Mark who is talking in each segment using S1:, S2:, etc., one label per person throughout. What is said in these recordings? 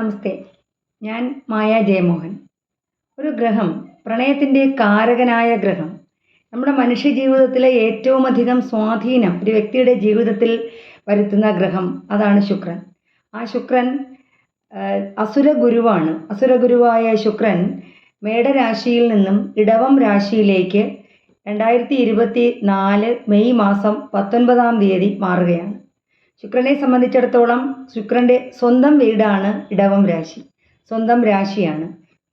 S1: നമസ്തേ. ഞാൻ മായ ജയമോഹൻ. ഒരു ഗ്രഹം പ്രണയത്തിന്റെ കാരകനായ ഗ്രഹം. നമ്മുടെ മനുഷ്യ ജീവിതത്തിലെ ഏറ്റവും അധികം സ്വാധീനം ഒരു വ്യക്തിയുടെ ജീവിതത്തിൽ വരുത്തുന്ന ഗ്രഹം അതാണ് ശുക്രൻ. ആ ശുക്രൻ അസുര ഗുരുവാണ് അസുര ഗുരുവായ ശുക്രൻ മേടരാശിയിൽ നിന്നും ഇടവം രാശിയിലേക്ക് രണ്ടായിരത്തി ഇരുപത്തി നാല് മെയ് മാസം പത്തൊൻപതാം തീയതി മാറുകയാണ്. ശുക്രനെ സംബന്ധിച്ചിടത്തോളം ശുക്രന്റെ സ്വന്തം വീടാണ് ഇടവം രാശി. സ്വന്തം രാശിയാണ്.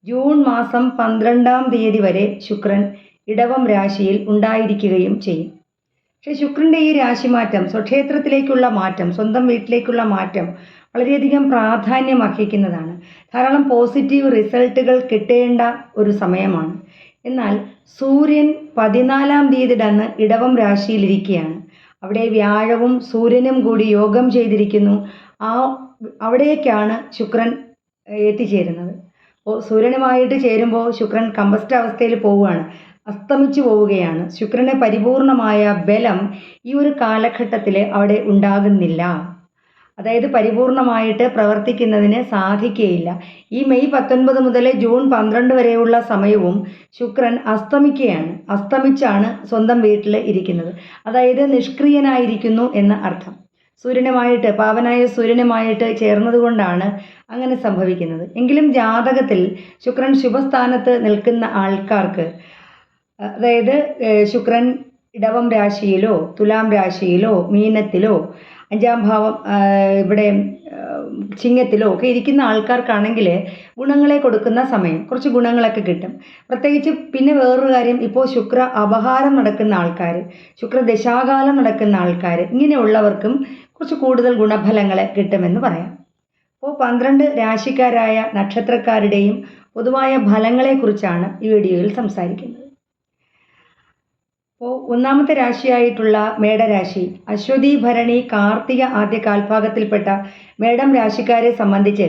S1: ജൂൺ മാസം പന്ത്രണ്ടാം തീയതി വരെ ശുക്രൻ ഇടവം രാശിയിൽ ഉണ്ടായിരിക്കുകയും ചെയ്യും. പക്ഷേ ശുക്രന്റെ ഈ രാശിമാറ്റം സ്വക്ഷേത്രത്തിലേക്കുള്ള മാറ്റം സ്വന്തം വീട്ടിലേക്കുള്ള മാറ്റം വളരെയധികം പ്രാധാന്യം അർഹിക്കുന്നതാണ്. ധാരാളം പോസിറ്റീവ് റിസൾട്ടുകൾ കിട്ടേണ്ട ഒരു സമയമാണ്. എന്നാൽ സൂര്യൻ പതിനാലാം തീയതിടന്ന് ഇടവം രാശിയിലിരിക്കുകയാണ്. അവിടെ വ്യാഴവും സൂര്യനും കൂടി യോഗം ചെയ്തിരിക്കുന്നു. ആ അവിടേക്കാണ് ശുക്രൻ എത്തിച്ചേരുന്നത്. അപ്പോൾ സൂര്യനുമായിട്ട് ചേരുമ്പോൾ ശുക്രൻ കമ്പസ്റ്റ് അവസ്ഥയിൽ പോവുകയാണ്. അസ്തമിച്ചു പോവുകയാണ്. ശുക്രന് പരിപൂർണമായ ബലം ഈ ഒരു കാലഘട്ടത്തിൽ അവിടെ ഉണ്ടാകുന്നില്ല. അതായത് പരിപൂർണമായിട്ട് പ്രവർത്തിക്കുന്നതിന് സാധിക്കുകയില്ല ഈ മെയ് പത്തൊൻപത് മുതൽ ജൂൺ പന്ത്രണ്ട് വരെയുള്ള സമയവും ശുക്രൻ അസ്തമിക്കുകയാണ് അസ്തമിച്ചാണ് സ്വന്തം വീട്ടിൽ ഇരിക്കുന്നത്. അതായത് നിഷ്ക്രിയനായിരിക്കുന്നു എന്ന അർത്ഥം. സൂര്യനുമായിട്ട് പാവനായ സൂര്യനുമായിട്ട് ചേർന്നതുകൊണ്ടാണ് അങ്ങനെ സംഭവിക്കുന്നത്. എങ്കിലും ജാതകത്തിൽ ശുക്രൻ ശുഭസ്ഥാനത്ത് നിൽക്കുന്ന ആൾക്കാർക്ക് അതായത് ശുക്രൻ ഇടവം രാശിയിലോ തുലാം രാശിയിലോ മീനത്തിലോ അഞ്ചാം ഭാവം ഇവിടെ ചിങ്ങത്തിലോ ഒക്കെ ഇരിക്കുന്ന ആൾക്കാർക്കാണെങ്കിൽ ഗുണങ്ങളെ കൊടുക്കുന്ന സമയം കുറച്ച് ഗുണങ്ങളൊക്കെ കിട്ടും. പ്രത്യേകിച്ച് പിന്നെ വേറൊരു കാര്യം ഇപ്പോൾ ശുക്ര അപഹാരം നടക്കുന്ന ആൾക്കാർ ശുക്ര ദശാകാലം നടക്കുന്ന ആൾക്കാർ ഇങ്ങനെയുള്ളവർക്കും കുറച്ച് കൂടുതൽ ഗുണഫലങ്ങൾ കിട്ടുമെന്ന് പറയാം. അപ്പോൾ പന്ത്രണ്ട് രാശിക്കാരായ നക്ഷത്രക്കാരുടെയും പൊതുവായ ഫലങ്ങളെക്കുറിച്ചാണ് ഈ വീഡിയോയിൽ സംസാരിക്കുന്നത്. അപ്പോൾ ഒന്നാമത്തെ രാശിയായിട്ടുള്ള മേടരാശി അശ്വതി ഭരണി കാർത്തിക ആദ്യ കാൽഭാഗത്തിൽപ്പെട്ട മേടം രാശിക്കാരെ സംബന്ധിച്ച്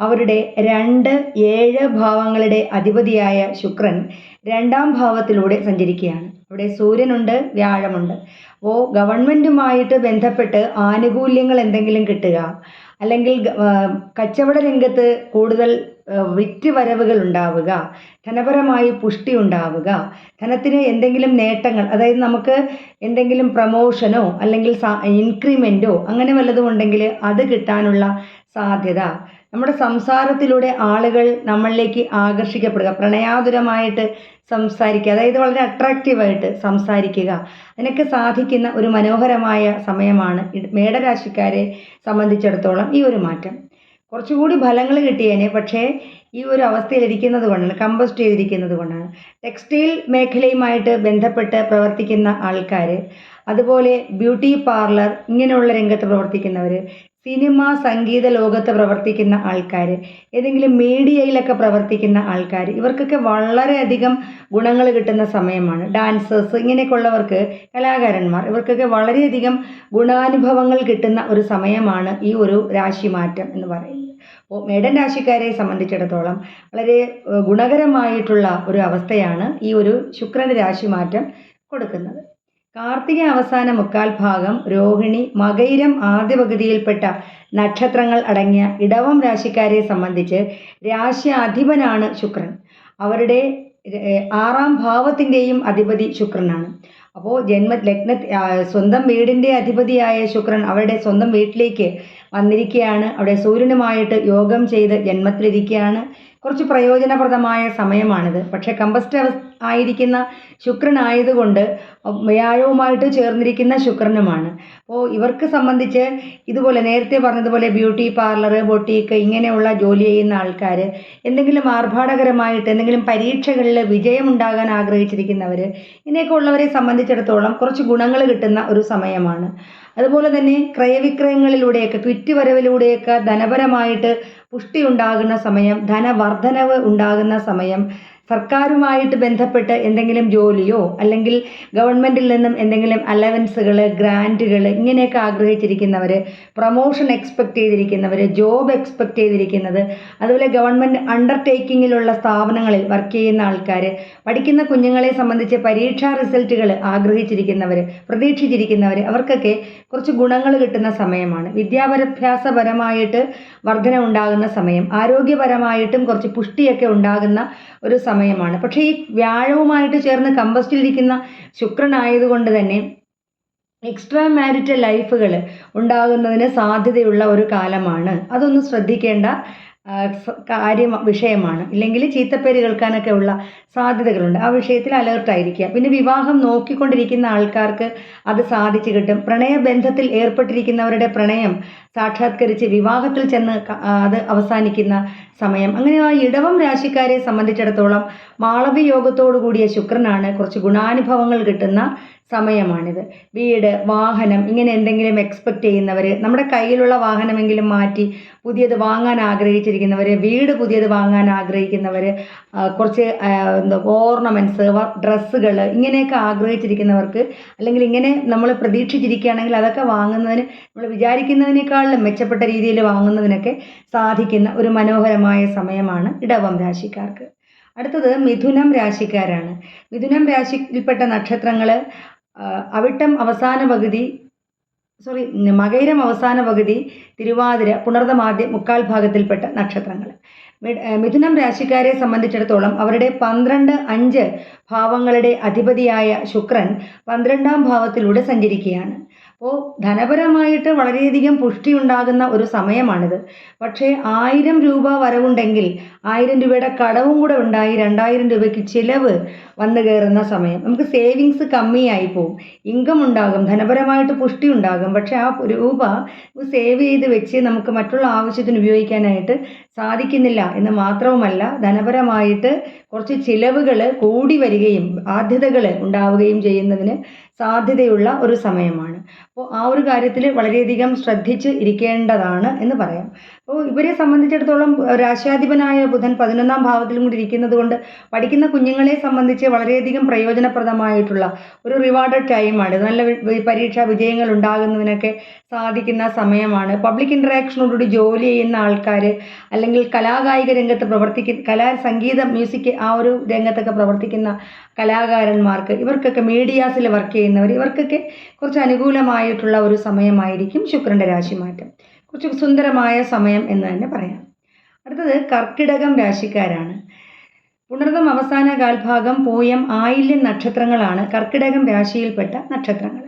S1: അവരുടെ രണ്ട് ഏഴ് ഭാവങ്ങളുടെ അധിപതിയായ ശുക്രൻ രണ്ടാം ഭാവത്തിലൂടെ സഞ്ചരിക്കുകയാണ്. അവിടെ സൂര്യനുണ്ട് വ്യാഴമുണ്ട്. അപ്പോൾ ഗവൺമെന്റുമായിട്ട് ബന്ധപ്പെട്ട് ആനുകൂല്യങ്ങൾ എന്തെങ്കിലും കിട്ടുക അല്ലെങ്കിൽ കച്ചവട രംഗത്ത് കൂടുതൽ വിറ്റ് വരവുകൾ ഉണ്ടാവുക ധനപരമായി പുഷ്ടി ഉണ്ടാവുക ധനത്തിന് എന്തെങ്കിലും നേട്ടങ്ങൾ അതായത് നമുക്ക് എന്തെങ്കിലും പ്രമോഷനോ അല്ലെങ്കിൽ ഇൻക്രിമെന്റോ അങ്ങനെ വല്ലതും ഉണ്ടെങ്കിൽ അത് കിട്ടാനുള്ള സാധ്യത. നമ്മുടെ സംസാരത്തിലൂടെ ആളുകൾ നമ്മളിലേക്ക് ആകർഷിക്കപ്പെടുക പ്രണയാതുരമായിട്ട് സംസാരിക്കുക അതായത് വളരെ അട്രാക്റ്റീവായിട്ട് സംസാരിക്കുക. അതിനൊക്കെ സാധിക്കുന്ന ഒരു മനോഹരമായ സമയമാണ് മേടരാശിക്കാരെ സംബന്ധിച്ചിടത്തോളം ഈ ഒരു മാറ്റം. കുറച്ചുകൂടി ഫലങ്ങൾ കിട്ടിയേനെ. പക്ഷേ ഈ ഒരു അവസ്ഥയിലിരിക്കുന്നത് കൊണ്ടാണ് കമ്പസ്റ്റ് ചെയ്തിരിക്കുന്നത് കൊണ്ടാണ്. ടെക്സ്റ്റൈൽ മേഖലയുമായിട്ട് ബന്ധപ്പെട്ട് പ്രവർത്തിക്കുന്ന ആൾക്കാർ അതുപോലെ ബ്യൂട്ടി പാർലർ ഇങ്ങനെയുള്ള രംഗത്ത് പ്രവർത്തിക്കുന്നവർ സിനിമ സംഗീത ലോകത്ത് പ്രവർത്തിക്കുന്ന ആൾക്കാർ ഏതെങ്കിലും മീഡിയയിലൊക്കെ പ്രവർത്തിക്കുന്ന ആൾക്കാർ ഇവർക്കൊക്കെ വളരെയധികം ഗുണങ്ങൾ കിട്ടുന്ന സമയമാണ്. ഡാൻസേഴ്സ് ഇങ്ങനെയൊക്കെയുള്ളവർക്ക് കലാകാരന്മാർ ഇവർക്കൊക്കെ വളരെയധികം ഗുണാനുഭവങ്ങൾ കിട്ടുന്ന ഒരു സമയമാണ് ഈ ഒരു രാശിമാറ്റം എന്ന് പറയുന്നത്. മേടൻ രാശിക്കാരെ സംബന്ധിച്ചിടത്തോളം വളരെ ഗുണകരമായിട്ടുള്ള ഒരു അവസ്ഥയാണ് ഈ ഒരു ശുക്രൻ രാശി മാറ്റം കൊടുക്കുന്നത്. കാർത്തിക അവസാന മുക്കാൽ ഭാഗം രോഹിണി മകൈരം ആദ്യ പകുതിയിൽപ്പെട്ട നക്ഷത്രങ്ങൾ അടങ്ങിയ ഇടവം രാശിക്കാരെ സംബന്ധിച്ച് രാശി അധിപനാണ് ശുക്രൻ. അവരുടെ ആറാം ഭാവത്തിന്റെയും അധിപതി ശുക്രനാണ്. അപ്പോൾ ജന്മ ലഗ്ന സ്വന്തം വീടിന്റെ അധിപതിയായ ശുക്രൻ അവരുടെ സ്വന്തം വീട്ടിലേക്ക് വന്നിരിക്കുകയാണ് അവിടെ സൂര്യനുമായിട്ട് യോഗം ചെയ്ത് ജന്മത്തിലിരിക്കുകയാണ് കുറച്ച് പ്രയോജനപ്രദമായ സമയമാണിത്. പക്ഷേ കമ്പസ്റ്റ് ആയിരിക്കുന്ന ശുക്രനായതുകൊണ്ട് വ്യാഴവുമായിട്ട് ചേർന്നിരിക്കുന്ന ശുക്രനുമാണ്. അപ്പോൾ ഇവർക്ക് സംബന്ധിച്ച് ഇതുപോലെ നേരത്തെ പറഞ്ഞതുപോലെ ബ്യൂട്ടി പാർലർ ബൊട്ടീക്ക് ഇങ്ങനെയുള്ള ജോലി ചെയ്യുന്ന ആൾക്കാർ എന്തെങ്കിലും ആർഭാടകരമായിട്ട് എന്തെങ്കിലും പരീക്ഷകളിൽ വിജയമുണ്ടാകാൻ ആഗ്രഹിച്ചിരിക്കുന്നവർ ഇങ്ങനെയൊക്കെ ഉള്ളവരെ സംബന്ധിച്ചിടത്തോളം കുറച്ച് ഗുണങ്ങൾ കിട്ടുന്ന ഒരു സമയമാണ്. അതുപോലെ തന്നെ ക്രയവിക്രയങ്ങളിലൂടെയൊക്കെ ചുറ്റുവരവിലൂടെയൊക്കെ വരവിലൂടെയൊക്കെ ധനപരമായിട്ട് പുഷ്ടി ഉണ്ടാകുന്ന സമയം ധനവർദ്ധനവ് ഉണ്ടാകുന്ന സമയം സർക്കാരുമായിട്ട് ബന്ധപ്പെട്ട് എന്തെങ്കിലും ജോലിയോ അല്ലെങ്കിൽ ഗവൺമെന്റിൽ നിന്നും എന്തെങ്കിലും അലവൻസുകൾ ഗ്രാന്റുകൾ ഇങ്ങനെയൊക്കെ ആഗ്രഹിച്ചിരിക്കുന്നവർ പ്രൊമോഷൻ എക്സ്പെക്റ്റ് ചെയ്തിരിക്കുന്നവർ ജോബ് എക്സ്പെക്റ്റ് ചെയ്തിരിക്കുന്നത് അതുപോലെ ഗവൺമെന്റ് അണ്ടർടേക്കിങ്ങിലുള്ള സ്ഥാപനങ്ങളിൽ വർക്ക് ചെയ്യുന്ന ആൾക്കാർ പഠിക്കുന്ന കുഞ്ഞുങ്ങളെ സംബന്ധിച്ച് പരീക്ഷാ റിസൾട്ടുകൾ ആഗ്രഹിച്ചിരിക്കുന്നവർ പ്രതീക്ഷിച്ചിരിക്കുന്നവർ അവർക്കൊക്കെ കുറച്ച് ഗുണങ്ങൾ കിട്ടുന്ന സമയമാണ്. വിദ്യാഭ്യാസപരമായിട്ട് വർധന ഉണ്ടാകുന്ന സമയം ആരോഗ്യപരമായിട്ടും കുറച്ച് പുഷ്ടിയൊക്കെ ഉണ്ടാകുന്ന ഒരു സമയമാണ്. പക്ഷേ ഈ വ്യാഴവുമായിട്ട് ചേർന്ന് കമ്പസ്റ്റിലിരിക്കുന്ന ശുക്രനായതുകൊണ്ട് തന്നെ എക്സ്ട്രാ മാരിറ്റൽ ലൈഫുകൾ ഉണ്ടാകുന്നതിന് സാധ്യതയുള്ള ഒരു കാലമാണ്. അതൊന്ന് ശ്രദ്ധിക്കേണ്ട കാര്യം വിഷയമാണ്. ഇല്ലെങ്കിൽ ചീത്തപ്പേര് കേൾക്കാനൊക്കെ ഉള്ള സാധ്യതകളുണ്ട്. ആ വിഷയത്തിൽ അലേർട്ടായിരിക്കുക പിന്നെ വിവാഹം നോക്കിക്കൊണ്ടിരിക്കുന്ന ആൾക്കാർക്ക് അത് സാധിച്ചു കിട്ടും. പ്രണയബന്ധത്തിൽ ഏർപ്പെട്ടിരിക്കുന്നവരുടെ പ്രണയം സാക്ഷാത്കരിച്ച് വിവാഹത്തിൽ ചെന്ന് അത് അവസാനിക്കുന്ന സമയം. അങ്ങനെ ആ ഇടവം രാശിക്കാരെ സംബന്ധിച്ചിടത്തോളം മാളവി യോഗത്തോടു കൂടിയ ശുക്രനാണ്. കുറച്ച് ഗുണാനുഭവങ്ങൾ കിട്ടുന്ന സമയമാണിത്. വീട് വാഹനം ഇങ്ങനെ എന്തെങ്കിലും എക്സ്പെക്റ്റ് ചെയ്യുന്നവർ നമ്മുടെ കയ്യിലുള്ള വാഹനമെങ്കിലും മാറ്റി പുതിയത് വാങ്ങാൻ ആഗ്രഹിച്ചിരിക്കുന്നവർ വീട് പുതിയത് വാങ്ങാൻ ആഗ്രഹിക്കുന്നവർ കുറച്ച് എന്താ ഓർണമെന്റ്സ് ഡ്രസ്സുകൾ ഇങ്ങനെയൊക്കെ ആഗ്രഹിച്ചിരിക്കുന്നവർക്ക് അല്ലെങ്കിൽ ഇങ്ങനെ നമ്മൾ പ്രതീക്ഷിച്ചിരിക്കുകയാണെങ്കിൽ അതൊക്കെ വാങ്ങുന്നതിന് നമ്മൾ വിചാരിക്കുന്നതിനേക്കാളും മെച്ചപ്പെട്ട രീതിയിൽ വാങ്ങുന്നതിനൊക്കെ സാധിക്കുന്ന ഒരു മനോഹരമായ സമയമാണ് ഇടവം രാശിക്കാർക്ക്. അടുത്തത് മിഥുനം രാശിക്കാരാണ്. മിഥുനം രാശിയിൽപ്പെട്ട നക്ഷത്രങ്ങൾ അവിട്ടം അവസാന പകുതി സോറി മകയിരം അവസാന പകുതി തിരുവാതിര പുണർതമാദ്യ മുക്കാൽ ഭാഗത്തിൽപ്പെട്ട നക്ഷത്രങ്ങൾ മിഥുനം രാശിക്കാരെ സംബന്ധിച്ചിടത്തോളം അവരുടെ പന്ത്രണ്ട് അഞ്ച് ഭാവങ്ങളുടെ അധിപതിയായ ശുക്രൻ പന്ത്രണ്ടാം ഭാവത്തിലൂടെ സഞ്ചരിക്കുകയാണ്. അപ്പോൾ ധനപരമായിട്ട് വളരെയധികം പുഷ്ടി ഉണ്ടാകുന്ന ഒരു സമയമാണിത്. പക്ഷേ ആയിരം രൂപ വരവുണ്ടെങ്കിൽ ആയിരം രൂപയുടെ കടവും കൂടെ ഉണ്ടായി രണ്ടായിരം രൂപയ്ക്ക് ചിലവ് വന്നു കയറുന്ന സമയം. നമുക്ക് സേവിങ്സ് കമ്മിയായി പോകും ഇൻകം ഉണ്ടാകും ധനപരമായിട്ട് പുഷ്ടി ഉണ്ടാകും. പക്ഷേ ആ രൂപ സേവ് ചെയ്ത് വെച്ച് നമുക്ക് മറ്റുള്ള ആവശ്യത്തിന് ഉപയോഗിക്കാനായിട്ട് സാധിക്കുന്നില്ല എന്ന് മാത്രവുമല്ല ധനപരമായിട്ട് കുറച്ച് ചിലവുകൾ കൂടി വരികയും ബാധ്യതകൾ ഉണ്ടാവുകയും ചെയ്യുന്നതിന് സാധ്യതയുള്ള ഒരു സമയമാണ്. അപ്പോൾ ആ ഒരു കാര്യത്തിൽ വളരെയധികം ശ്രദ്ധിച്ച് ഇരിക്കേണ്ടതാണ് എന്ന് പറയാം. അപ്പോൾ ഇവരെ സംബന്ധിച്ചിടത്തോളം രാശ്യാധിപനായ ബുധൻ പതിനൊന്നാം ഭാവത്തിലും കൂടി ഇരിക്കുന്നത് കൊണ്ട് പഠിക്കുന്ന കുഞ്ഞുങ്ങളെ സംബന്ധിച്ച് വളരെയധികം പ്രയോജനപ്രദമായിട്ടുള്ള ഒരു റിവാർഡഡ് ടൈമാണ് നല്ല പരീക്ഷാ വിജയങ്ങൾ ഉണ്ടാകുന്നതിനൊക്കെ സാധിക്കുന്ന സമയമാണ്. പബ്ലിക് ഇൻട്രാക്ഷനോടുകൂടി ജോലി ചെയ്യുന്ന ആൾക്കാർ അല്ലെങ്കിൽ കലാകായിക രംഗത്ത് പ്രവർത്തിക്കുന്ന കലാ സംഗീതം മ്യൂസിക് ആ ഒരു രംഗത്തൊക്കെ പ്രവർത്തിക്കുന്ന കലാകാരന്മാർക്ക് ഇവർക്കൊക്കെ മീഡിയാസിൽ വർക്ക് ചെയ്യുന്നവർ ഇവർക്കൊക്കെ കുറച്ച് അനുകൂലമായിട്ടുള്ള ഒരു സമയമായിരിക്കും ശുക്രന്റെ രാശിമാറ്റം. കുറച്ച് സുന്ദരമായ സമയം എന്ന് തന്നെ പറയാം. അടുത്തത് കർക്കിടകം രാശിക്കാരാണ്. പുണർതം അവസാന കാൽഭാഗം പോയം ആയില്യം നക്ഷത്രങ്ങളാണ് കർക്കിടകം രാശിയിൽപ്പെട്ട നക്ഷത്രങ്ങൾ.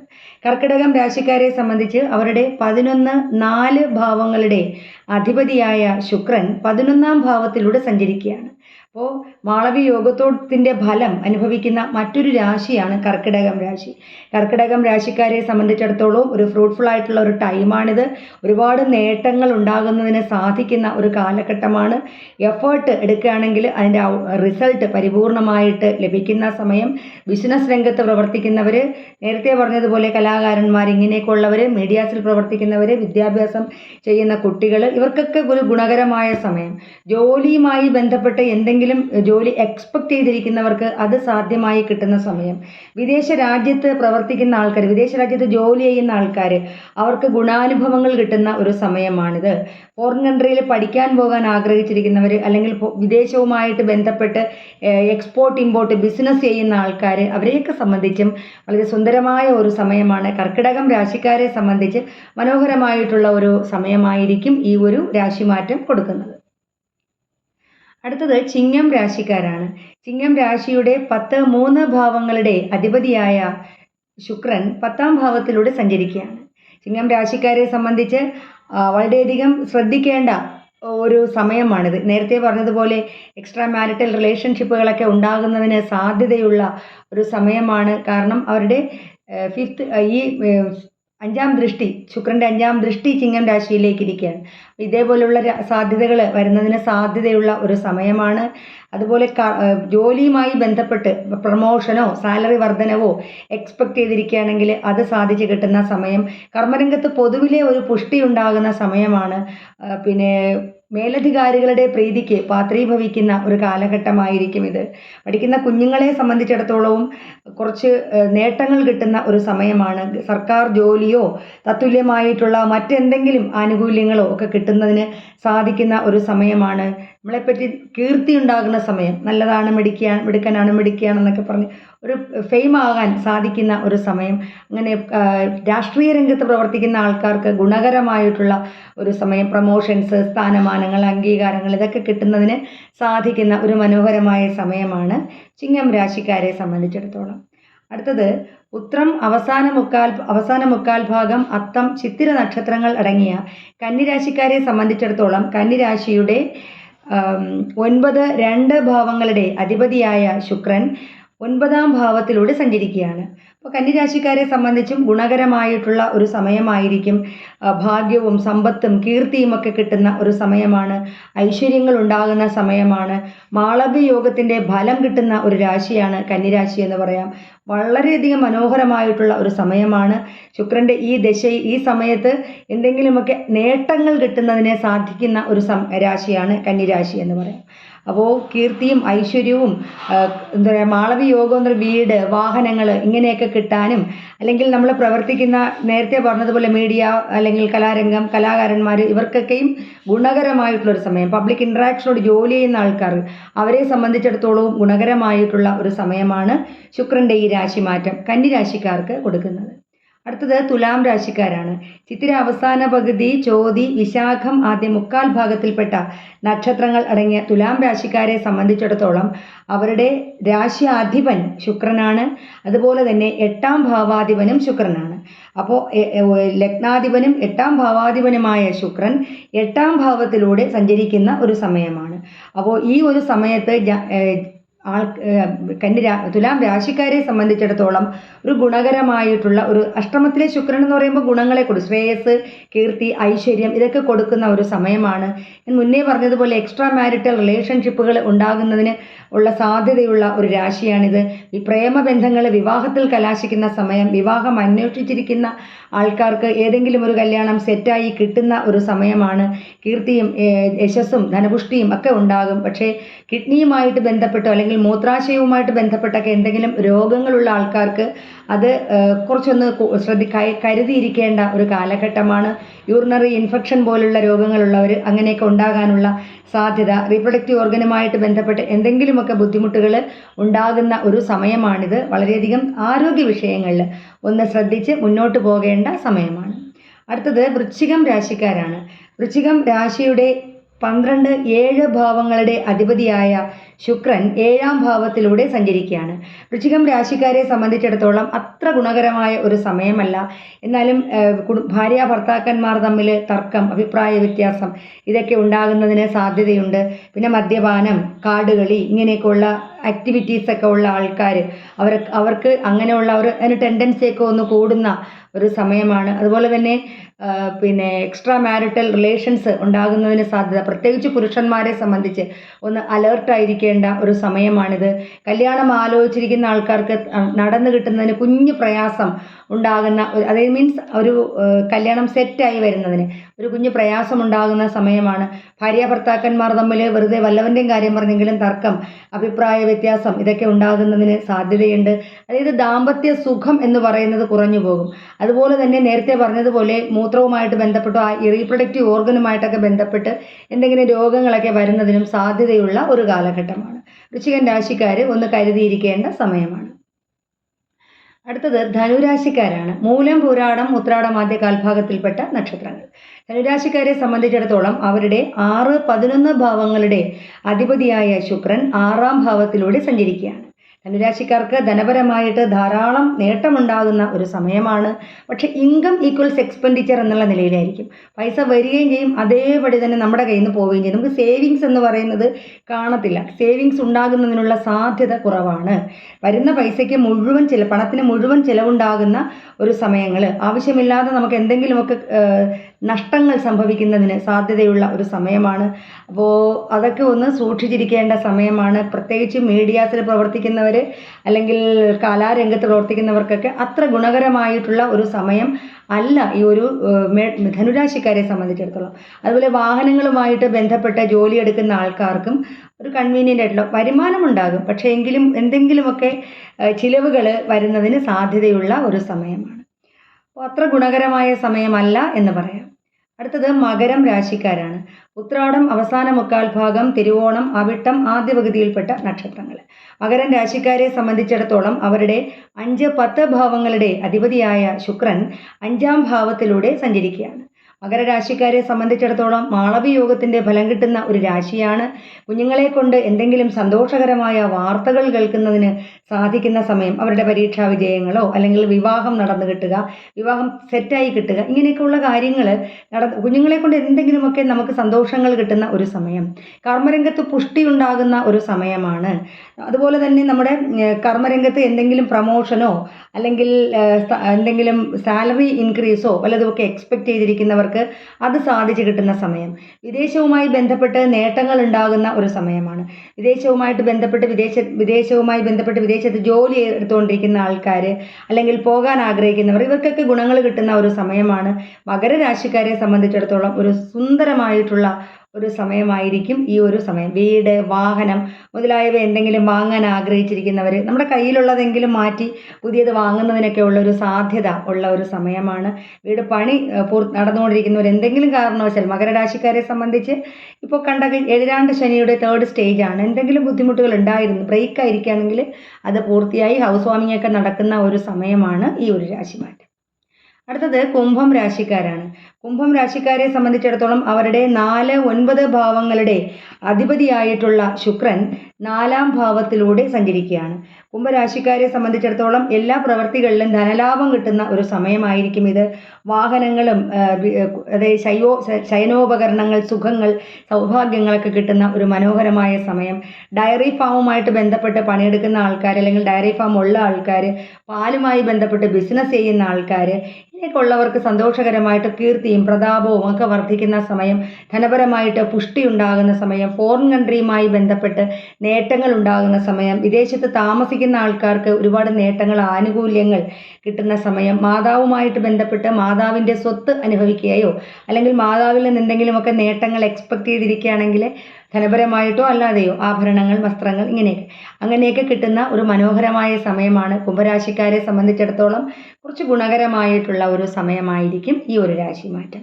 S1: കർക്കിടകം രാശിക്കാരെ സംബന്ധിച്ച് അവരുടെ പതിനൊന്ന് നാല് ഭാവങ്ങളുടെ അധിപതിയായ ശുക്രൻ പതിനൊന്നാം ഭാവത്തിലൂടെ സഞ്ചരിക്കുകയാണ്. അപ്പോൾ മാളവി യോഗത്തോടത്തിന്റെ ഫലം അനുഭവിക്കുന്ന മറ്റൊരു രാശിയാണ് കർക്കിടകം രാശി. കർക്കിടകം രാശിക്കാരെ സംബന്ധിച്ചിടത്തോളം ഒരു ഫ്രൂട്ട്ഫുൾ ആയിട്ടുള്ള ഒരു ടൈമാണിത് ഒരുപാട് നേട്ടങ്ങൾ ഉണ്ടാകുന്നതിന് സാധിക്കുന്ന ഒരു കാലഘട്ടമാണ്. എഫേർട്ട് എടുക്കുകയാണെങ്കിൽ അതിന്റെ റിസൾട്ട് പരിപൂർണമായിട്ട് ലഭിക്കുന്ന സമയം. ബിസിനസ് രംഗത്ത് പ്രവർത്തിക്കുന്നവർ നേരത്തെ പറഞ്ഞതുപോലെ കലാകാരന്മാർ ഇങ്ങനെയൊക്കെയുള്ളവർ മീഡിയാസിൽ പ്രവർത്തിക്കുന്നവർ വിദ്യാഭ്യാസം ചെയ്യുന്ന കുട്ടികൾ ഇവർക്കൊക്കെ ഒരു ഗുണകരമായ സമയം. ജോലിയുമായി ബന്ധപ്പെട്ട് എന്തെങ്കിലും ജോലി എക്സ്പെക്റ്റ് ചെയ്തിരിക്കുന്നവർക്ക് അത് സാധ്യമായി കിട്ടുന്ന സമയം. വിദേശ രാജ്യത്ത് പ്രവർത്തിക്കുന്ന ആൾക്കാർ വിദേശ രാജ്യത്ത് ജോലി ചെയ്യുന്ന ആൾക്കാർ അവർക്ക് ഗുണാനുഭവങ്ങൾ കിട്ടുന്ന ഒരു സമയമാണിത്. ഫോറിൻ കൺട്രിയിൽ പഠിക്കാൻ പോകാൻ ആഗ്രഹിച്ചിരിക്കുന്നവർ അല്ലെങ്കിൽ വിദേശവുമായിട്ട് ബന്ധപ്പെട്ട് എക്സ്പോർട്ട് ഇമ്പോർട്ട് ബിസിനസ് ചെയ്യുന്ന ആൾക്കാർ അവരെയൊക്കെ സംബന്ധിച്ചും വളരെ സുന്ദരമായ ഒരു സമയമാണ്. കർക്കിടകം രാശിക്കാരെ സംബന്ധിച്ച് മനോഹരമായിട്ടുള്ള ഒരു സമയമായിരിക്കും ഈ ഒരു രാശിമാറ്റം കൊടുക്കുന്നത്. അടുത്തത് ചിങ്ങം രാശിക്കാരാണ്. ചിങ്ങം രാശിയുടെ പത്ത് മൂന്ന് ഭാവങ്ങളുടെ അധിപതിയായ ശുക്രൻ പത്താം ഭാവത്തിലൂടെ സഞ്ചരിക്കുകയാണ്. ചിങ്ങം രാശിക്കാരെ സംബന്ധിച്ച് വളരെയധികം ശ്രദ്ധിക്കേണ്ട ഒരു സമയമാണിത്. നേരത്തെ പറഞ്ഞതുപോലെ എക്സ്ട്രാ മാരിറ്റൽ റിലേഷൻഷിപ്പുകളൊക്കെ ഉണ്ടാകുന്നതിന് സാധ്യതയുള്ള ഒരു സമയമാണ്. കാരണം അവരുടെ ഫിഫ്ത്ത് ഈ അഞ്ചാം ദൃഷ്ടി ശുക്രന്റെ അഞ്ചാം ദൃഷ്ടി ചിങ്ങം രാശിയിലേക്ക് ഇരിക്കുകയാണ്. ഇതേപോലുള്ള സാധ്യതകൾ വരുന്നതിന് സാധ്യതയുള്ള ഒരു സമയമാണ്. അതുപോലെ ജോലിയുമായി ബന്ധപ്പെട്ട് പ്രൊമോഷനോ സാലറി വർധനവോ എക്സ്പെക്റ്റ് ചെയ്തിരിക്കുകയാണെങ്കിൽ അത് സാധിച്ചു കിട്ടുന്ന സമയം. കർമ്മരംഗത്ത് പൊതുവിലെ ഒരു പുഷ്ടി ഉണ്ടാകുന്ന സമയമാണ്. പിന്നെ മേലധികാരികളുടെ പ്രീതിക്ക് പാത്രീഭവിക്കുന്ന ഒരു കാലഘട്ടമായിരിക്കും ഇത്. പഠിക്കുന്ന കുഞ്ഞുങ്ങളെ സംബന്ധിച്ചിടത്തോളവും കുറച്ച് നേട്ടങ്ങൾ കിട്ടുന്ന ഒരു സമയമാണ്. സർക്കാർ ജോലിയോ തത്തുല്യമായിട്ടുള്ള മറ്റെന്തെങ്കിലും ആനുകൂല്യങ്ങളോ ഒക്കെ കിട്ടുന്നതിന് സാധിക്കുന്ന ഒരു സമയമാണ്. നമ്മളെപ്പറ്റി കീർത്തി ഉണ്ടാകുന്ന സമയം. നല്ലതാണ് മിടിക്കുക മിടുക്കനാണ് മിടുക്കിയാണെന്നൊക്കെ പറഞ്ഞ് ഒരു ഫെയിം ആകാൻ സാധിക്കുന്ന ഒരു സമയം. അങ്ങനെ രാഷ്ട്രീയ രംഗത്ത് പ്രവർത്തിക്കുന്ന ആൾക്കാർക്ക് ഗുണകരമായിട്ടുള്ള ഒരു സമയം. പ്രൊമോഷൻസ് സ്ഥാനമാനങ്ങൾ അംഗീകാരങ്ങൾ ഇതൊക്കെ കിട്ടുന്നതിന് സാധിക്കുന്ന ഒരു മനോഹരമായ സമയമാണ് ചിങ്ങം രാശിക്കാരെ സംബന്ധിച്ചിടത്തോളം. അടുത്തത് ഉത്രം അവസാന മുക്കാൽ അവസാന മുക്കാൽ ഭാഗം അത്തം ചിത്തിര നക്ഷത്രങ്ങൾ അടങ്ങിയ കന്നിരാശിക്കാരെ സംബന്ധിച്ചിടത്തോളം കന്നിരാശിയുടെ ഒൻപത് രണ്ട് ഭാവങ്ങളുടെ അധിപതിയായ ശുക്രൻ ഒൻപതാം ഭാവത്തിലൂടെ സഞ്ചരിക്കുകയാണ്. അപ്പോൾ കന്നിരാശിക്കാരെ സംബന്ധിച്ചും ഗുണകരമായിട്ടുള്ള ഒരു സമയമായിരിക്കും ഭാഗ്യവും സമ്പത്തും കീർത്തിയും ഒക്കെ കിട്ടുന്ന ഒരു സമയമാണ് ഐശ്വര്യങ്ങൾ ഉണ്ടാകുന്ന സമയമാണ് മാളവ്യ ഫലം കിട്ടുന്ന ഒരു രാശിയാണ് കന്നിരാശി എന്ന് പറയാം. വളരെയധികം മനോഹരമായിട്ടുള്ള ഒരു സമയമാണ്. ശുക്രന്റെ ഈ ദശ ഈ സമയത്ത് എന്തെങ്കിലുമൊക്കെ നേട്ടങ്ങൾ കിട്ടുന്നതിനെ സാധിക്കുന്ന ഒരു സം രാശിയാണ് കന്നിരാശി എന്ന് പറയാം. അപ്പോൾ കീർത്തിയും ഐശ്വര്യവും എന്താ പറയുക മാളവി യോഗം എന്ന വീട് വാഹനങ്ങൾ ഇങ്ങനെയൊക്കെ കിട്ടാനും അല്ലെങ്കിൽ നമ്മൾ പ്രവർത്തിക്കുന്ന നേരത്തെ പറഞ്ഞതുപോലെ മീഡിയ അല്ലെങ്കിൽ കലാരംഗം കലാകാരന്മാർ ഇവർക്കൊക്കെയും ഗുണകരമായിട്ടുള്ളൊരു സമയം. പബ്ലിക് ഇൻട്രാക്ഷനോട് ജോലി ചെയ്യുന്ന ആൾക്കാർ അവരെ സംബന്ധിച്ചിടത്തോളവും ഗുണകരമായിട്ടുള്ള ഒരു സമയമാണ് ശുക്രന്റെ ഈ രാശിമാറ്റം കന്നിരാശിക്കാർക്ക് കൊടുക്കുന്നത്. അടുത്തത് തുലാം രാശിക്കാരാണ്. ചിത്തിര അവസാന പകുതി ചോതി വിശാഖം ആദ്യ മുക്കാൽ ഭാഗത്തിൽപ്പെട്ട നക്ഷത്രങ്ങൾ അടങ്ങിയ തുലാം രാശിക്കാരെ സംബന്ധിച്ചിടത്തോളം അവരുടെ രാശി അധിപൻ ശുക്രനാണ്. അതുപോലെ തന്നെ എട്ടാം ഭാവാധിപനും ശുക്രനാണ്. അപ്പോൾ ലഗ്നാധിപനും എട്ടാം ഭാവാധിപനുമായ ശുക്രൻ എട്ടാം ഭാവത്തിലൂടെ സഞ്ചരിക്കുന്ന ഒരു സമയമാണ്. അപ്പോൾ ഈ ഒരു സമയത്ത് ആൾ കന്നി തുലാം രാശിക്കാരെ സംബന്ധിച്ചിടത്തോളം ഒരു ഗുണകരമായിട്ടുള്ള ഒരു അഷ്ടമത്തിലെ ശുക്രൻ എന്ന് പറയുമ്പോൾ ഗുണങ്ങളെ കൊടുക്കും ശ്രേയസ് കീർത്തി ഐശ്വര്യം ഇതൊക്കെ കൊടുക്കുന്ന ഒരു സമയമാണ്. ഞാൻ മുന്നേ പറഞ്ഞതുപോലെ എക്സ്ട്രാ മാരിറ്റൽ റിലേഷൻഷിപ്പുകൾ ഉണ്ടാകുന്നതിന് ഉള്ള സാധ്യതയുള്ള ഒരു രാശിയാണിത്. ഈ പ്രേമബന്ധങ്ങൾ വിവാഹത്തിൽ കലാശിക്കുന്ന സമയം വിവാഹം അന്വേഷിച്ചിരിക്കുന്ന ആൾക്കാർക്ക് ഏതെങ്കിലും ഒരു കല്യാണം സെറ്റായി കിട്ടുന്ന ഒരു സമയമാണ്. കീർത്തിയും യശസ്സും ധനപുഷ്ടിയും ഒക്കെ ഉണ്ടാകും. പക്ഷേ കിഡ്നിയുമായിട്ട് ബന്ധപ്പെട്ടോ അല്ലെങ്കിൽ മൂത്രാശയവുമായിട്ട് ബന്ധപ്പെട്ടൊക്കെ എന്തെങ്കിലും രോഗങ്ങളുള്ള ആൾക്കാർക്ക് അത് കുറച്ചൊന്ന് ശ്രദ്ധി കരുതിയിരിക്കേണ്ട ഒരു കാലഘട്ടമാണ്. യൂറിനറി ഇൻഫെക്ഷൻ പോലുള്ള രോഗങ്ങളുള്ളവർ അങ്ങനെയൊക്കെ ഉണ്ടാകാനുള്ള സാധ്യത റീപ്രൊഡക്റ്റീവ് ഓർഗനുമായിട്ട് ബന്ധപ്പെട്ട് എന്തെങ്കിലുമൊക്കെ ബുദ്ധിമുട്ടുകൾ ഉണ്ടാകുന്ന ഒരു സമയമാണിത്. വളരെയധികം ആരോഗ്യ വിഷയങ്ങളിൽ ഒന്ന് ശ്രദ്ധിച്ച് മുന്നോട്ട് പോകേണ്ട സമയമാണ്. അടുത്തത് വൃശ്ചികം രാശിക്കാരാണ്. വൃശ്ചികം രാശിയുടെ പന്ത്രണ്ട് ഏഴ് ഭാവങ്ങളുടെ അധിപതിയായ ശുക്രൻ ഏഴാം ഭാവത്തിലൂടെ സഞ്ചരിക്കുകയാണ്. വൃശ്ചികം രാശിക്കാരെ സംബന്ധിച്ചിടത്തോളം അത്ര ഗുണകരമായ ഒരു സമയമല്ല. എന്നാലും ഭാര്യ ഭർത്താക്കന്മാർ തമ്മിൽ തർക്കം അഭിപ്രായ വ്യത്യാസം ഇതൊക്കെ ഉണ്ടാകുന്നതിന് സാധ്യതയുണ്ട്. പിന്നെ മദ്യപാനം കാടുകളി ഇങ്ങനെയൊക്കെയുള്ള ആക്ടിവിറ്റീസ് ഒക്കെ ഉള്ള ആൾക്കാർ അവർ അവർക്ക് അങ്ങനെയുള്ള ഒരു അതിന് ടെൻഡൻസിയൊക്കെ ഒന്ന് കൂടുന്ന ഒരു സമയമാണ്. അതുപോലെ തന്നെ പിന്നെ എക്സ്ട്രാ മാരിറ്റൽ റിലേഷൻസ് ഉണ്ടാകുന്നതിന് സാധ്യത. പ്രത്യേകിച്ച് പുരുഷന്മാരെ സംബന്ധിച്ച് ഒന്ന് അലേർട്ടായിരിക്കേണ്ട ഒരു സമയമാണിത്. കല്യാണം ആലോചിച്ചിരിക്കുന്ന ആൾക്കാർക്ക് നടന്നു കിട്ടുന്നതിന് കുഞ്ഞു പ്രയാസം ഉണ്ടാകുന്ന ഒരു അതായത് മീൻസ് ഒരു കല്യാണം സെറ്റായി വരുന്നതിന്. ഒരു കുഞ്ഞു പ്രയാസം ഉണ്ടാകുന്ന സമയമാണ്. ഭാര്യ ഭർത്താക്കന്മാർ തമ്മിൽ വെറുതെ വല്ലവന്റെയും കാര്യം പറഞ്ഞെങ്കിലും തർക്കം അഭിപ്രായ വ്യത്യാസം ഇതൊക്കെ ഉണ്ടാകുന്നതിന് സാധ്യതയുണ്ട്. അതായത് ദാമ്പത്യ സുഖം എന്ന് പറയുന്നത് കുറഞ്ഞു പോകും. അതുപോലെ തന്നെ നേരത്തെ പറഞ്ഞതുപോലെ മൂത്രവുമായിട്ട് ബന്ധപ്പെട്ടോ ആ റീപ്രൊഡക്റ്റീവ് ഓർഗനുമായിട്ടൊക്കെ ബന്ധപ്പെട്ട് എന്തെങ്കിലും രോഗങ്ങളൊക്കെ വരുന്നതിനും സാധ്യതയുള്ള ഒരു കാലഘട്ടമാണ്. വൃശ്ചികൻ രാശിക്കാർ ഒന്ന് കരുതിയിരിക്കേണ്ട സമയമാണ്. അടുത്തത് ധനുരാശിക്കാരാണ്. മൂലം പൂരാടം ഉത്രാടം ആദ്യ കാൽഭാഗത്തിൽപ്പെട്ട നക്ഷത്രങ്ങൾ. ധനുരാശിക്കാരെ സംബന്ധിച്ചിടത്തോളം അവരുടെ ആറ് പതിനൊന്ന് ഭാവങ്ങളുടെ അധിപതിയായ ശുക്രൻ ആറാം ഭാവത്തിലൂടെ സഞ്ചരിക്കുകയാണ്. ധനുരാശിക്കാർക്ക് ധനപരമായിട്ട് ധാരാളം നേട്ടമുണ്ടാകുന്ന ഒരു സമയമാണ്. പക്ഷെ ഇൻകം ഈക്വൽസ് എക്സ്പെൻഡിച്ചർ എന്നുള്ള നിലയിലായിരിക്കും. പൈസ വരികയും ചെയ്യും അതേപടി തന്നെ നമ്മുടെ കയ്യിൽ നിന്ന് പോവുകയും ചെയ്യും. നമുക്ക് സേവിങ്സ് എന്ന് പറയുന്നത് കാണത്തില്ല. സേവിങ്സ് ഉണ്ടാകുന്നതിനുള്ള സാധ്യത കുറവാണ്. വരുന്ന പൈസയ്ക്ക് മുഴുവൻ ചില പണത്തിന് മുഴുവൻ ചിലവുണ്ടാകുന്ന ഒരു സമയങ്ങൾ ആവശ്യമില്ലാതെ നമുക്ക് എന്തെങ്കിലുമൊക്കെ നഷ്ടങ്ങൾ സംഭവിക്കുന്നതിന് സാധ്യതയുള്ള ഒരു സമയമാണ്. അപ്പോൾ അതൊക്കെ ഒന്ന് സൂക്ഷിച്ചിരിക്കേണ്ട സമയമാണ്. പ്രത്യേകിച്ച് മീഡിയാസിൽ പ്രവർത്തിക്കുന്നവർ അല്ലെങ്കിൽ കലാരംഗത്ത് പ്രവർത്തിക്കുന്നവർക്കൊക്കെ അത്ര ഗുണകരമായിട്ടുള്ള ഒരു സമയം അല്ല ഈ ഒരു ധനുരാശിക്കാരെ സംബന്ധിച്ചിടത്തോളം. അതുപോലെ വാഹനങ്ങളുമായിട്ട് ബന്ധപ്പെട്ട ജോലി എടുക്കുന്ന ആൾക്കാർക്കും ഒരു കൺവീനിയന്റ് ആയിട്ടുള്ള വരുമാനമുണ്ടാകും. പക്ഷേ എങ്കിലും എന്തെങ്കിലുമൊക്കെ ചിലവുകൾ വരുന്നതിന് സാധ്യതയുള്ള ഒരു സമയമാണ്. അപ്പോൾ അത്ര ഗുണകരമായ സമയമല്ല എന്ന് പറയാം. അടുത്തത് മകരം രാശിക്കാരാണ്. ഉത്രാടം അവസാന മുക്കാൽ ഭാഗം തിരുവോണം അവിട്ടം ആദ്യ പകുതിയിൽപ്പെട്ട നക്ഷത്രങ്ങൾ. മകരം രാശിക്കാരെ സംബന്ധിച്ചിടത്തോളം അവരുടെ അഞ്ച് പത്ത് ഭാവങ്ങളുടെ അധിപതിയായ ശുക്രൻ അഞ്ചാം ഭാവത്തിലൂടെ സഞ്ചരിക്കുകയാണ്. മകരരാശിക്കാരെ സംബന്ധിച്ചിടത്തോളം മാളവി യോഗത്തിന്റെ ഫലം കിട്ടുന്ന ഒരു രാശിയാണ്. കുഞ്ഞുങ്ങളെ കൊണ്ട് എന്തെങ്കിലും സന്തോഷകരമായ വാർത്തകൾ കേൾക്കുന്നതിന് സാധിക്കുന്ന സമയം അവരുടെ പരീക്ഷാ വിജയങ്ങളോ അല്ലെങ്കിൽ വിവാഹം നടന്നു കിട്ടുക വിവാഹം സെറ്റായി കിട്ടുക ഇങ്ങനെയൊക്കെയുള്ള കാര്യങ്ങൾ നട കുഞ്ഞുങ്ങളെ കൊണ്ട് എന്തെങ്കിലുമൊക്കെ നമുക്ക് സന്തോഷങ്ങൾ കിട്ടുന്ന ഒരു സമയം. കർമ്മരംഗത്ത് പുഷ്ടി ഉണ്ടാകുന്ന ഒരു സമയമാണ്. അതുപോലെ തന്നെ നമ്മുടെ കർമ്മരംഗത്ത് എന്തെങ്കിലും പ്രമോഷനോ അല്ലെങ്കിൽ എന്തെങ്കിലും സാലറി ഇൻക്രീസോ വല്ലതുമൊക്കെ എക്സ്പെക്റ്റ് ചെയ്തിരിക്കുന്നവർക്ക് അത് സാധിച്ചു കിട്ടുന്ന സമയം. വിദേശവുമായി ബന്ധപ്പെട്ട് നേട്ടങ്ങൾ ഉണ്ടാകുന്ന ഒരു സമയമാണ്. വിദേശവുമായിട്ട് ബന്ധപ്പെട്ട് വിദേശ വിദേശവുമായി ബന്ധപ്പെട്ട് വിദേശത്ത് ജോലി എടുത്തുകൊണ്ടിരിക്കുന്ന ആൾക്കാർ അല്ലെങ്കിൽ പോകാൻ ആഗ്രഹിക്കുന്നവർ ഇവർക്കൊക്കെ ഗുണങ്ങൾ കിട്ടുന്ന ഒരു സമയമാണ്. മകരരാശിക്കാരെ സംബന്ധിച്ചിടത്തോളം ഒരു സുന്ദരമായിട്ടുള്ള ഒരു സമയമായിരിക്കും ഈ ഒരു സമയം. വീട് വാഹനം മുതലായവ എന്തെങ്കിലും വാങ്ങാൻ ആഗ്രഹിച്ചിരിക്കുന്നവർ നമ്മുടെ കയ്യിലുള്ളതെങ്കിലും മാറ്റി പുതിയത് വാങ്ങുന്നതിനൊക്കെ ഉള്ള ഒരു സാധ്യത ഉള്ള ഒരു സമയമാണ്. വീട് പണി പൂർ നടന്നുകൊണ്ടിരിക്കുന്നവർ എന്തെങ്കിലും കാരണവശാൽ മകരരാശിക്കാരെ സംബന്ധിച്ച് ഇപ്പോൾ കണ്ട എഴുതാണ്ട് ശനിയുടെ തേർഡ് സ്റ്റേജാണ് എന്തെങ്കിലും ബുദ്ധിമുട്ടുകൾ ഉണ്ടായിരുന്നു ബ്രേക്ക് ആയിരിക്കുകയാണെങ്കിൽ അത് പൂർത്തിയായി ഹൗസ് വാമിംഗ് ഒക്കെ നടക്കുന്ന ഒരു സമയമാണ് ഈ ഒരു രാശിമാറ്റം അടുത്തത് കുംഭം രാശിക്കാരാണ്. കുംഭം രാശിക്കാരെ സംബന്ധിച്ചിടത്തോളം അവരുടെ നാല് ഒൻപത് ഭാവങ്ങളുടെ അധിപതിയായിട്ടുള്ള ശുക്രൻ നാലാം ഭാവത്തിലൂടെ സഞ്ചരിക്കുകയാണ്. കുംഭരാശിക്കാരെ സംബന്ധിച്ചിടത്തോളം എല്ലാ പ്രവൃത്തികളിലും ധനലാഭം കിട്ടുന്ന ഒരു സമയമായിരിക്കും ഇത്. വാഹനങ്ങളും അതായത് ശയോ ശയനോപകരണങ്ങൾ സുഖങ്ങൾ സൗഭാഗ്യങ്ങളൊക്കെ കിട്ടുന്ന ഒരു മനോഹരമായ സമയം. ഡയറി ഫാമുമായിട്ട് ബന്ധപ്പെട്ട് പണിയെടുക്കുന്ന ആൾക്കാർ അല്ലെങ്കിൽ ഡയറി ഫാം ഉള്ള ആൾക്കാർ പാലുമായി ബന്ധപ്പെട്ട് ബിസിനസ് ചെയ്യുന്ന ആൾക്കാർ ഇങ്ങനെയൊക്കെ സന്തോഷകരമായിട്ട് കീർത്തിയും പ്രതാപവും ഒക്കെ വർദ്ധിക്കുന്ന സമയം ധനപരമായിട്ട് പുഷ്ടി ഉണ്ടാകുന്ന സമയം ഫോറിൻ കൺട്രിയുമായി ബന്ധപ്പെട്ട് നേട്ടങ്ങൾ ഉണ്ടാകുന്ന സമയം വിദേശത്ത് താമസിക്കുന്ന ആൾക്കാർക്ക് ഒരുപാട് നേട്ടങ്ങൾ ആനുകൂല്യങ്ങൾ കിട്ടുന്ന സമയം മാതാവുമായിട്ട് ബന്ധപ്പെട്ട് മാതാവിന്റെ സ്വത്ത് അനുഭവിക്കുകയോ അല്ലെങ്കിൽ മാതാവിൽ നിന്ന് എന്തെങ്കിലുമൊക്കെ നേട്ടങ്ങൾ എക്സ്പെക്ട് ചെയ്തിരിക്കുകയാണെങ്കിൽ ധനപരമായിട്ടോ അല്ലാതെയോ ആഭരണങ്ങൾ വസ്ത്രങ്ങൾ ഇങ്ങനെയൊക്കെ. അങ്ങനെയൊക്കെ കിട്ടുന്ന ഒരു മനോഹരമായ സമയമാണ്. കുംഭരാശിക്കാരെ സംബന്ധിച്ചിടത്തോളം കുറച്ച് ഗുണകരമായിട്ടുള്ള ഒരു സമയമായിരിക്കും ഈ ഒരു രാശി മാറ്റം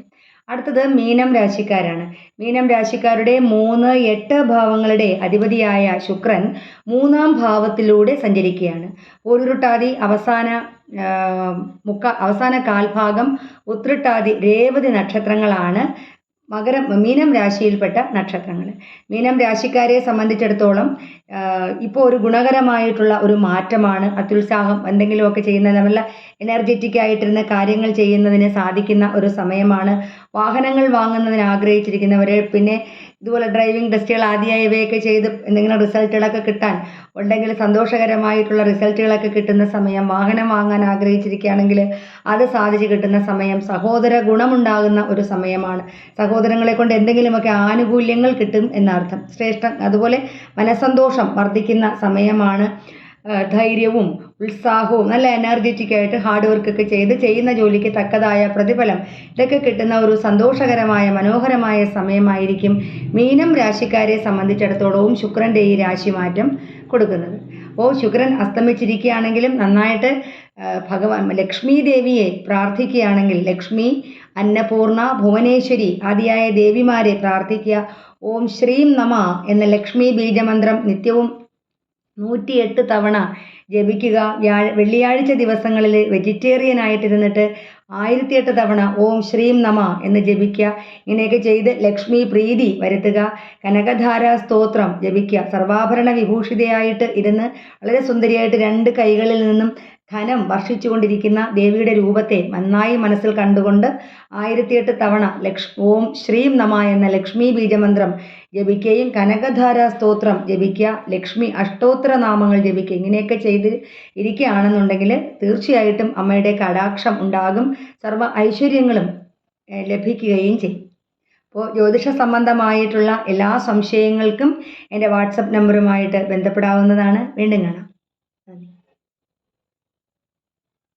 S1: അടുത്തത് മീനം രാശിക്കാരാണ്. മീനം രാശിക്കാരുടെ മൂന്ന് എട്ട് ഭാവങ്ങളുടെ അധിപതിയായ ശുക്രൻ മൂന്നാം ഭാവത്തിലൂടെ സഞ്ചരിക്കുകയാണ്. ഓരുരുട്ടാതി അവസാന മുക്ക അവസാന കാൽഭാഗം ഉത്രട്ടാതി രേവതി നക്ഷത്രങ്ങളാണ്. മകരം മീനം രാശിയിൽപ്പെട്ട നക്ഷത്രങ്ങൾ മീനം രാശിക്കാരെ സംബന്ധിച്ചിടത്തോളം ഇപ്പോൾ ഒരു ഗുണകരമായിട്ടുള്ള ഒരു മാറ്റമാണ് അത്യുത്സാഹം എന്തെങ്കിലുമൊക്കെ ചെയ്യുന്ന നല്ല എനർജറ്റിക് ആയിട്ടിരുന്ന കാര്യങ്ങൾ ചെയ്യുന്നതിന് സാധിക്കുന്ന ഒരു സമയമാണ്. വാഹനങ്ങൾ വാങ്ങുന്നതിന് ആഗ്രഹിച്ചിരിക്കുന്നവർ പിന്നെ ഇതുപോലെ ഡ്രൈവിംഗ് ടെസ്റ്റുകൾ ആദ്യമായവയൊക്കെ ചെയ്ത് എന്തെങ്കിലും റിസൾട്ടുകളൊക്കെ കിട്ടാൻ ഉണ്ടെങ്കിൽ സന്തോഷകരമായിട്ടുള്ള റിസൾട്ടുകളൊക്കെ കിട്ടുന്ന സമയം വാഹനം വാങ്ങാൻ ആഗ്രഹിച്ചിരിക്കുകയാണെങ്കിൽ അത് സാധിച്ചു കിട്ടുന്ന സമയം സഹോദര ഗുണമുണ്ടാകുന്ന ഒരു സമയമാണ്. സഹോദരങ്ങളെ കൊണ്ട് എന്തെങ്കിലുമൊക്കെ ആനുകൂല്യങ്ങൾ കിട്ടും എന്നർത്ഥം. ശ്രേഷ്ഠം അതുപോലെ മനസ്സന്തോഷം വർദ്ധിക്കുന്ന സമയമാണ് ധൈര്യവും ഉത്സാഹവും നല്ല എനർജറ്റിക് ആയിട്ട് ഹാർഡ് വർക്കൊക്കെ ചെയ്ത് ചെയ്യുന്ന ജോലിക്ക് തക്കതായ പ്രതിഫലം. ഇതൊക്കെ കിട്ടുന്ന ഒരു സന്തോഷകരമായ മനോഹരമായ സമയമായിരിക്കും മീനം രാശിക്കാരെ സംബന്ധിച്ചിടത്തോളവും ശുക്രന്റെ ഈ രാശി മാറ്റം കൊടുക്കുന്നത്. ഓ ശുക്രൻ അസ്തമിച്ചിരിക്കുകയാണെങ്കിലും നന്നായിട്ട് ഭഗവാൻ ലക്ഷ്മി ദേവിയെ പ്രാർത്ഥിക്കുകയാണെങ്കിൽ ലക്ഷ്മി അന്നപൂർണ ഭുവനേശ്വരി ആദിയായ ദേവിമാരെ പ്രാർത്ഥിക്കുക. ഓം ശ്രീം നമ എന്ന ലക്ഷ്മി ബീജമന്ത്രം നിത്യവും നൂറ്റിയെട്ട് തവണ ജപിക്കുക. വെള്ളിയാഴ്ച ദിവസങ്ങളിൽ വെജിറ്റേറിയൻ ആയിട്ടിരുന്നിട്ട് ആയിരത്തിയെട്ട് തവണ ഓം ശ്രീം നമ എന്ന് ജപിക്കുക. ഇങ്ങനെയൊക്കെ ചെയ്ത് ലക്ഷ്മി പ്രീതി വരുത്തുക. കനകധാര സ്തോത്രം ജപിക്കുക. സർവാഭരണ വിഭൂഷിതയായിട്ട് ഇരുന്ന് വളരെ സുന്ദരിയായിട്ട് രണ്ട് കൈകളിൽ നിന്നും ധനം വർഷിച്ചുകൊണ്ടിരിക്കുന്ന ദേവിയുടെ രൂപത്തെ നന്നായി മനസ്സിൽ കണ്ടുകൊണ്ട് ആയിരത്തിയെട്ട് തവണ ലക്ഷ് ഓം ശ്രീം നമ എന്ന ലക്ഷ്മി ബീജമന്ത്രം ജപിക്കുകയും കനകധാര സ്തോത്രം ജപിക്കുക ലക്ഷ്മി അഷ്ടോത്തര നാമങ്ങൾ ജപിക്കുക ഇങ്ങനെയൊക്കെ ചെയ്ത് ഇരിക്കുകയാണെന്നുണ്ടെങ്കിൽ തീർച്ചയായിട്ടും അമ്മയുടെ കടാക്ഷം ഉണ്ടാകും സർവ ഐശ്വര്യങ്ങളും ലഭിക്കുകയും ചെയ്യും. അപ്പോൾ ജ്യോതിഷ സംബന്ധമായിട്ടുള്ള എല്ലാ സംശയങ്ങൾക്കും എന്റെ വാട്സപ്പ് നമ്പറുമായിട്ട് ബന്ധപ്പെടാവുന്നതാണ്. വീണ്ടും കാണാം.